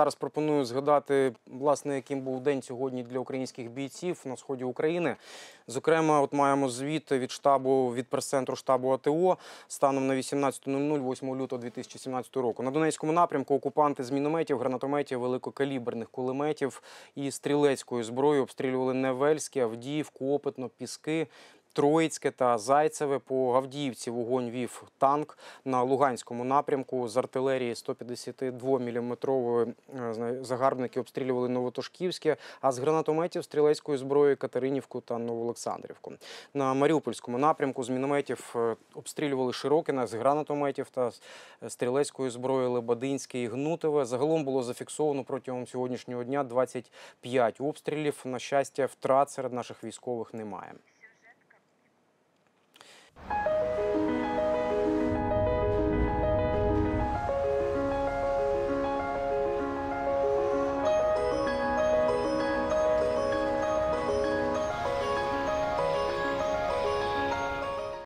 Зараз пропоную згадати, власне, яким був день сьогодні для українських бійців на сході України. Зокрема, от маємо звіт від штабу від прес-центру штабу АТО станом на 18.00 8 лютого 2017 року. На Донецькому напрямку окупанти з мінометів, гранатометів, великокаліберних кулеметів і стрілецької зброї обстрілювали Невельське, Авдіївку, Опитно, Піски. Троїцьке та Зайцеве по Авдіївці вогонь вів танк на Луганському напрямку з артилерії 152 мм загарбники обстрілювали Новотошківське, а з гранатометів стрілецької зброї Катеринівку та Новоолександрівку. На Маріупольському напрямку з мінометів е, обстрілювали Широкине, з гранатометів та стрілецької зброї Лебединське і Гнутове. Загалом було зафіксовано протягом сьогоднішнього дня 25 обстрілів. На щастя, втрат серед наших військових немає.